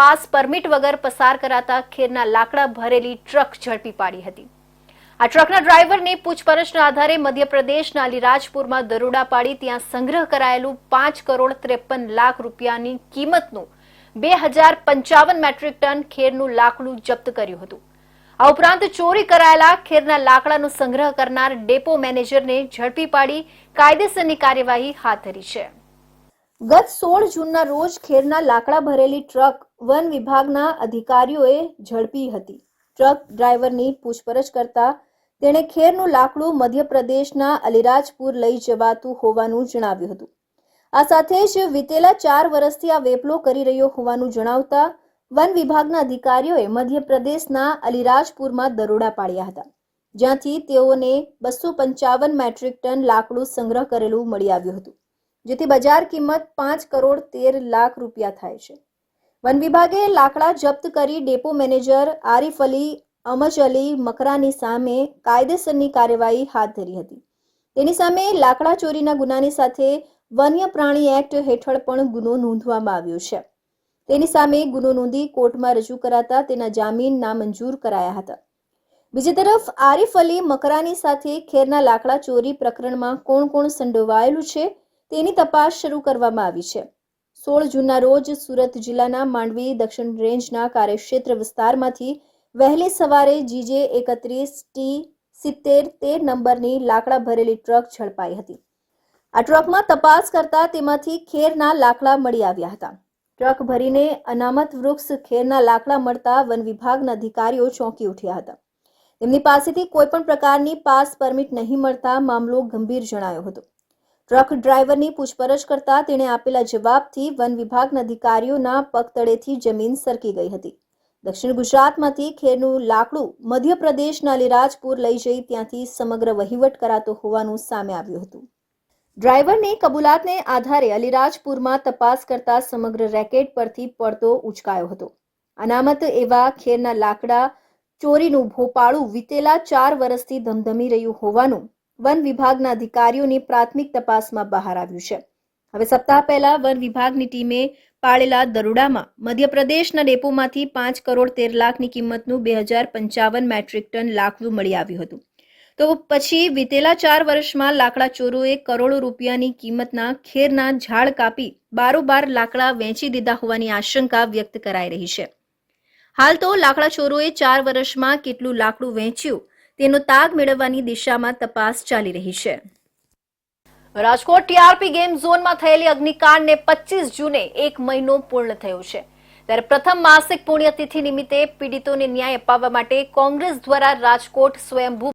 Pass permit વગર પસાર કરાતા ખેરના લાકડા ભરેલી ટ્રક ઝડપી પાડી હતી. આ ટ્રકના ડ્રાઈવરની પૂછપરછના આધારે મધ્યપ્રદેશના અલીરાજપુરમાં દરોડા પાડી ત્યાં સંગ્રહ કરાયેલું પાંચ કરોડ ત્રેપન લાખ રૂપિયાની કિંમતનું બે હજાર પંચાવન મેટ્રિક ટન ખેરનું લાકડું જપ્ત કર્યું હતું. આ ઉપરાંત ચોરી કરાયેલા ખેરના લાકડાનો સંગ્રહ કરનાર ડેપો મેનેજરને ઝડપી પાડી કાયદેસરની કાર્યવાહી હાથ ધરી છે. ગત સોળ જૂનના રોજ ખેરના લાકડા ભરેલી ટ્રક વન વિભાગના અધિકારીઓએ ઝડપી હતી. ટ્રક ડ્રાઈવરની પૂછપરછ કરતા તેણે ખેરનું લાકડું મધ્યપ્રદેશના અલિરાજપુર લઈ જવાતું હોવાનું જણાવ્યું હતું. આ સાથે જ વિતેલા ચાર વર્ષથી આ વેપલો કરી રહ્યો હોવાનું જણાવતા વન વિભાગના અધિકારીઓએ મધ્યપ્રદેશના અલિરાજપુરમાં દરોડા પાડ્યા હતા, જ્યાંથી તેઓને બસો પંચાવન મેટ્રિક ટન લાકડું સંગ્રહ કરેલું મળી આવ્યું હતું. જેથી બજાર કિંમત પાંચ કરોડ તેર લાખ રૂપિયા થાય છે. વન વિભાગે લાકડા જપ્ત કરી ડેપો મેનેજર આરિફ અલી, અમજ અલી મકરાની સામે કાયદેસરની કાર્યવાહી હાથ ધરી હતી. તેની સામે લાકડા ચોરીના ગુનાની સાથે વન્ય પ્રાણી એક્ટ હેઠળ પણ ગુનો નોંધવામાં આવ્યો છે. તેની સામે ગુનો નોંધી કોર્ટમાં રજૂ કરાતા તેના જામીન નામંજૂર કરાયા હતા. બીજી તરફ આરિફ અલી મકરાની સાથે ખેરના લાકડા ચોરી પ્રકરણમાં કોણ કોણ સંડોવાયેલું છે તેની તપાસ શરૂ કરવામાં આવી છે. સોળ જૂનના રોજ સુરત જિલ્લાના માંડવી દક્ષિણ રેન્જના કાર્યક્ષેત્ર વિસ્તારમાંથી વહેલી સવારે જીજે એકત્રીસ ટી સિત્તેર તેર નંબરની લાકડા ભરેલી ટ્રક ઝડપાઈ હતી. આ ટ્રકમાં તપાસ કરતા તેમાંથી ખેરના લાકડા મળી આવ્યા હતા. ટ્રક ભરીને અનામત વૃક્ષ ખેરના લાકડા મળતા વન વિભાગના અધિકારીઓ ચોંકી ઉઠ્યા હતા. તેમની પાસેથી કોઈપણ પ્રકારની પાસ પરમિટ નહીં મળતા મામલો ગંભીર જણાયો હતો. ટ્રક ડ્રાઈવરની પૂછપરછ કરતા તેણે આપેલા જવાબથી વન વિભાગના અધિકારીઓના પગતળેથી જમીન સરકી ગઈ હતી. દક્ષિણ ગુજરાતમાંથી ખેરનું લાકડું મધ્યપ્રદેશના અલીરાજપુર લઈ જઈ ત્યાંથી સમગ્ર વહીવટ કરાતો હોવાનું સામે આવ્યું હતું. ડ્રાઈવરની કબૂલાતને આધારે અલીરાજપુરમાં તપાસ કરતા સમગ્ર રેકેટ પરથી પડતો ઉચકાયો હતો. અનામત એવા ખેરના લાકડા ચોરીનું ભોપાળું વીતેલા ચાર વર્ષથી ધમધમી રહ્યું હોવાનું વન વિભાગના અધિકારીઓની પ્રાથમિક તપાસમાં બહાર આવ્યું છે. હવે સપ્તાહ પહેલા વન વિભાગની ટીમે પાળેલા દરોડામાં મધ્યપ્રદેશના ડેપોમાંથી પાંચ કરોડ તેર લાખની કિંમતનું બે હજાર પંચાવન મેટ્રિક ટન લાકડું મળી આવ્યું હતું. તો પછી વિતેલા ચાર વર્ષમાં લાકડા ચોરોએ કરોડો રૂપિયાની કિંમતના ખેરના ઝાડ કાપી બારોબાર લાકડા વેચી દીધા હોવાની આશંકા વ્યક્ત કરાઈ રહી છે. હાલ તો લાકડા ચોરોએ ચાર વર્ષમાં કેટલું લાકડું વેચ્યું તેનો તાગ મેળવવાની દિશામાં તપાસ ચાલી રહી છે. રાજકોટ ટીઆરપી ગેમ ઝોનમાં થયેલી અગ્નિકાંડને પચીસ જૂને એક મહિનો પૂર્ણ થયો છે. ત્યારે પ્રથમ માસિક પુણ્યતિથિ નિમિત્તે પીડિતોને ન્યાય અપાવવા માટે કોંગ્રેસ દ્વારા રાજકોટ સ્વયંભૂ